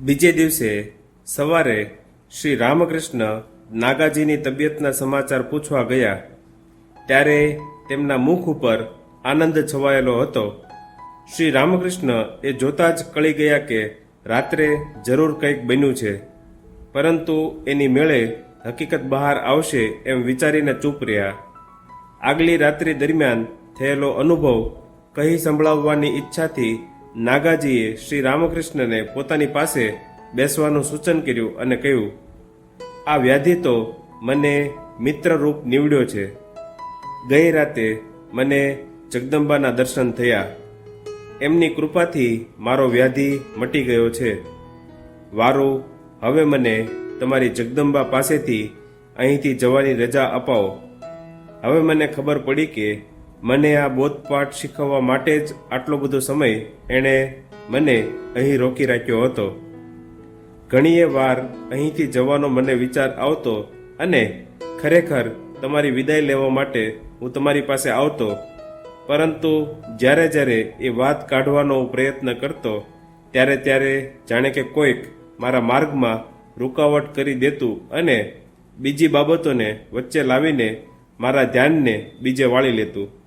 બીજે દિવસે સવારે શ્રી રામકૃષ્ણ નાગાજીની તબિયતના સમાચાર પૂછવા ગયા, ત્યારે તેમના મુખ ઉપર આનંદ છવાયેલો હતો. શ્રી રામકૃષ્ણ એ જોતા જ કળી ગયા કે રાત્રે જરૂર કંઈક બન્યું છે, પરંતુ એની મેળે હકીકત બહાર આવશે એમ વિચારીને ચૂપ રહ્યા. આગલી રાત્રિ દરમિયાન થયેલો અનુભવ કહી સંભળાવવાની ઈચ્છાથી નાગાજીએ શ્રી રામકૃષ્ણને પોતાની પાસે બેસવાનું સૂચન કર્યું અને કહ્યું, આ વ્યાધિ તો મને મિત્રરૂપ નીવડ્યો છે. ગઈ રાતે મને જગદંબાના દર્શન થયા. એમની કૃપાથી મારો વ્યાધિ મટી ગયો છે. વારું, હવે મને તમારી જગદંબા પાસેથી અહીંથી જવાની રજા અપાવો. હવે મને ખબર પડી કે મને આ બોધપાઠ શીખવવા માટે જ આટલો બધો સમય એણે મને અહીં રોકી રાખ્યો હતો. ઘણીએ વાર અહીંથી જવાનો મને વિચાર આવતો અને ખરેખર તમારી વિદાય લેવા માટે હું તમારી પાસે આવતો. પરંતુ જ્યારે જ્યારે એ વાત કાઢવાનો પ્રયત્ન કરતો, ત્યારે ત્યારે જાણે કે કોઈક મારા માર્ગમાં રૂકાવટ કરી દેતું અને બીજી બાબતોને વચ્ચે લાવીને મારા ધ્યાનને બીજે વાળી લેતું.